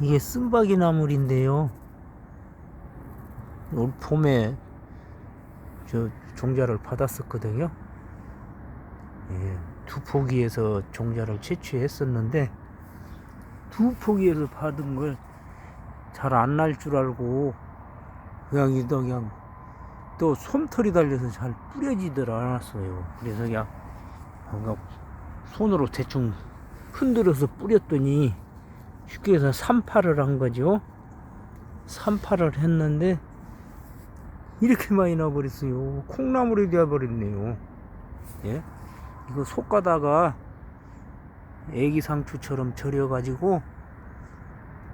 이게 쓴바기 나물인데요. 올 봄에 저 종자를 받았었거든요. 예, 두 포기에서 종자를 채취했었는데 두 포기에서 받은 걸 잘 안 날 줄 알고 그냥 이도 그냥 또 솜털이 달려서 잘 뿌려지들 않았어요. 그래서 그냥 뭔가 손으로 대충 흔들어서 뿌렸더니 쉽게 해서 산파를 한 거죠. 산파를 했는데 이렇게 많이 나버렸어요. 콩나물이 되어버렸네요. 예? 이거 솎아다가 애기 상추처럼 절여가지고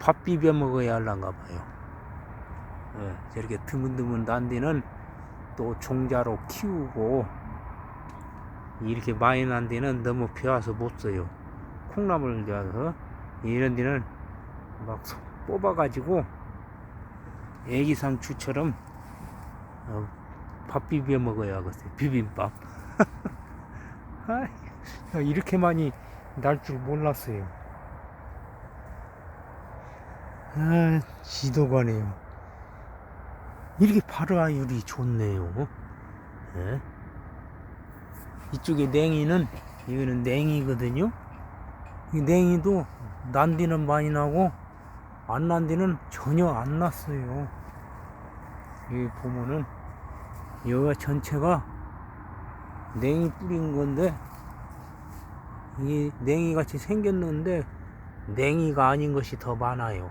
밥 비벼 먹어야 할란가 봐요. 예, 저렇게 드문드문 난 데는 또 종자로 키우고 이렇게 많이 난 데는 너무 배워서 못 써요. 콩나물 되어서 이런 데는 막 소- 뽑아가지고 애기 상추처럼 어, 밥 비벼 먹어야 겠어요. 비빔밥. 아이, 야, 이렇게 많이 날 줄 몰랐어요. 아, 지도가네요. 이렇게 발화율이 좋네요. 예? 이쪽에 냉이는 이거는 냉이거든요. 이 냉이도 난 뒤는 많이 나고 안난 뒤는 전혀 안 났어요. 여기 보면은 여기가 전체가 냉이 뿌린 건데 이 냉이 같이 생겼는데 냉이가 아닌 것이 더 많아요.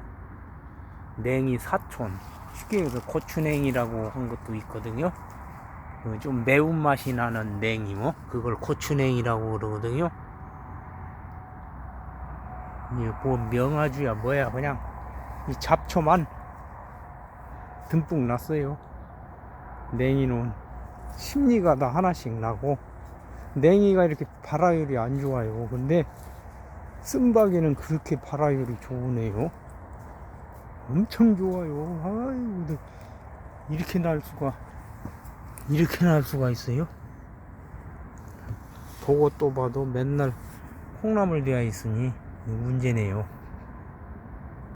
냉이 사촌 쉽게 해서 고추냉이라고 한 것도 있거든요. 그좀 매운맛이 나는 냉이 뭐 그걸 고추냉이라고 그러거든요. 이뭐 명아주야 뭐야 그냥 이 잡초만 듬뿍 났어요. 냉이는 심리가 다 하나씩 나고 냉이가 이렇게 발화율이 안 좋아요. 근데 쓴바기는 그렇게 발화율이 좋으네요. 엄청 좋아요. 아이고, 이렇게 날 수가 이렇게 날 수가 있어요? 보고 또 봐도 맨날 콩나물 되어 있으니 문제네요.